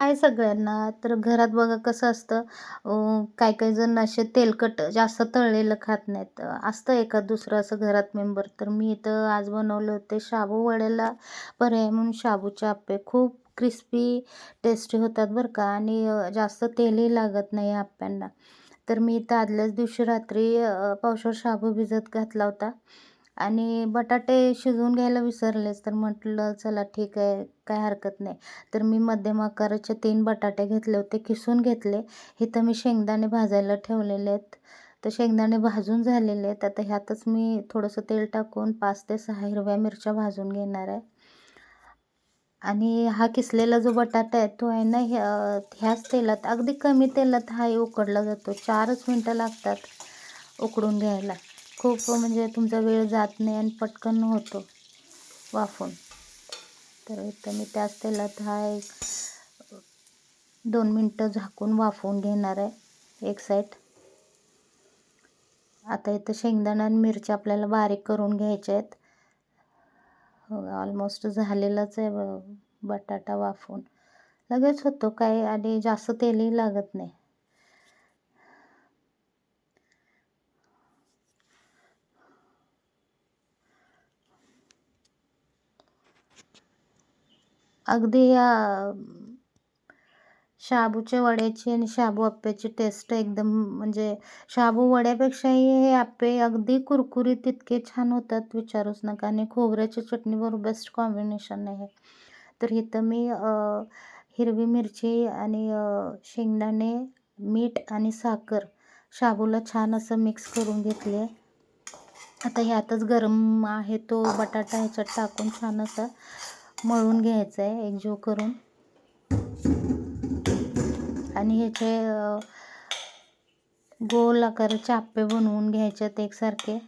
आहे सगळ्यांना. तर घरात बघा कसं असतं काही काही जण असे तेलकट जास्त तळलेलं खात नाहीत. असतं एखाद दुसरं असं घरात मेंबर. तर मी इथं आज बनवले होते शाबू वड्याला पर्याय म्हणून शाबूचे आप्पे. खूप क्रिस्पी टेस्टी होतात बरं का आणि जास्त तेलही लागत नाही आप्प्यांना. तर मी इथं आदल्याच दिवशी रात्री पावसावर शाबू भिजत घातला होता. आणि बटाटे शिजवून घ्यायला विसरलेच. तर म्हटलं चला ठीक आहे काय हरकत नाही. तर मी मध्यम आकाराचे तीन बटाटे घेतले होते किसून घेतले. इथं मी शेंगदाणे भाजायला ठेवलेले आहेत. तर शेंगदाणे भाजून झालेले आहेत. आता ह्यातच मी थोडंसं तेल टाकून पाच ते सहा हिरव्या मिरच्या भाजून घेणार आहे. आणि हा किसलेला जो बटाटा आहे तो आहे ना ह्या ह्याच तेलात अगदी कमी तेलात हाही उकडला जातो. चारच मिनटं लागतात उकडून घ्यायला. खूप म्हणजे तुमचा वेळ जात नाही आणि पटकन होतो वाफून. तर इथं मी त्याच तेलात हा एक दोन मिनटं झाकून वाफवून घेणार आहे. एक साईड. आता इथं शेंगदाणा आणि मिरच्या आपल्याला बारीक करून घ्यायच्या आहेत. हो, ऑलमोस्ट झालेलाच आहे बटाटा वाफवून. लगेच होतो काय आणि जास्त तेलही लागत नाही. अगदी या शाबूच्या वड्याची आणि शाबू आप्प्याची टेस्ट एकदम म्हणजे शाबू वड्यापेक्षाही हे आप्पे अगदी कुरकुरीत इतके छान होतात विचारूच नका. आणि खोबऱ्याच्या चटणीबरोबर बेस्ट कॉम्बिनेशन आहे. तर इथं मी हिरवी मिरची आणि शेंगदाणे मीठ आणि साखर शाबूला छान असं मिक्स करून घेतले आता ह्यातच गरम आहे तो बटाटा ह्याच्यात टाकून छान असं मळून घ्यायचं आहे एकजीव करून. आणि ह्याचे गोल आकाराचे आप्पे बनवून घ्यायच्यात एकसारखे.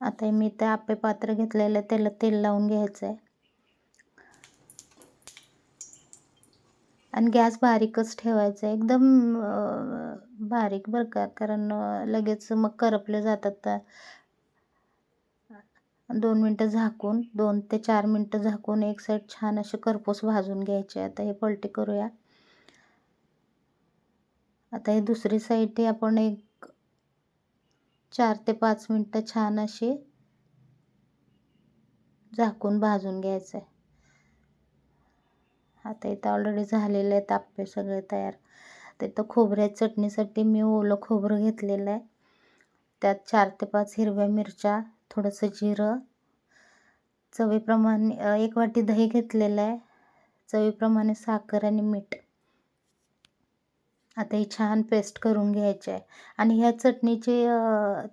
आता मी ते आप्पे पात्र घेतलेलं त्याला तेल लावून घ्यायचं आहे आणि गॅस बारीकच ठेवायचा आहे एकदम बारीक बरं का कारण लगेच मग करपले जातात तर दोन मिनटं झाकून दोन ते चार मिनटं झाकून एक साईड छान असे करपूस भाजून घ्यायचे. आता हे पलटी करूया. आता हे दुसरी साईड आपण एक चार ते पाच मिनटं छान अशी झाकून भाजून घ्यायचं आहे आता इथं ऑलरेडी झालेले आहेत आप्पे सगळे तयार. तर इथं खोबऱ्या चटणीसाठी मी ओलं खोबरं घेतलेलं आहे. त्यात चार ते पाच हिरव्या मिरच्या थोडंसं जिरं चवीप्रमाणे एक वाटी दही घेतलेलं आहे. चवीप्रमाणे साखर आणि मीठ. आता हे छान पेस्ट करून घ्यायचे आहे. आणि ह्या चटणीचे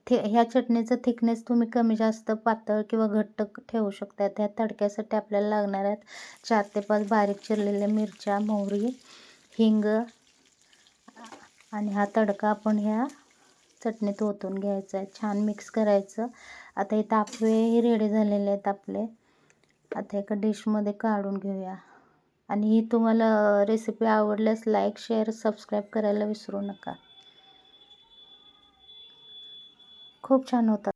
थे ह्या चटणीचं थिकनेस तुम्ही कमी जास्त पातळ किंवा घट्ट ठेवू शकता. त्या तडक्यासाठी आपल्याला लागणार आहेत चार ते पाच बारीक चिरलेल्या मिरच्या मोहरी हिंग आणि हा तडका आपण ह्या चटणीत ओतून घ्यायचा आहे. छान मिक्स करायचं. आता हे तापवेही रेडी झालेले आहेत आपले. आता एका डिशमध्ये काढून घेऊया. आणि ही तुम्हाला रेसिपी आवडल्यास लाईक शेअर सबस्क्राईब करायला विसरू नका. खूप छान होतात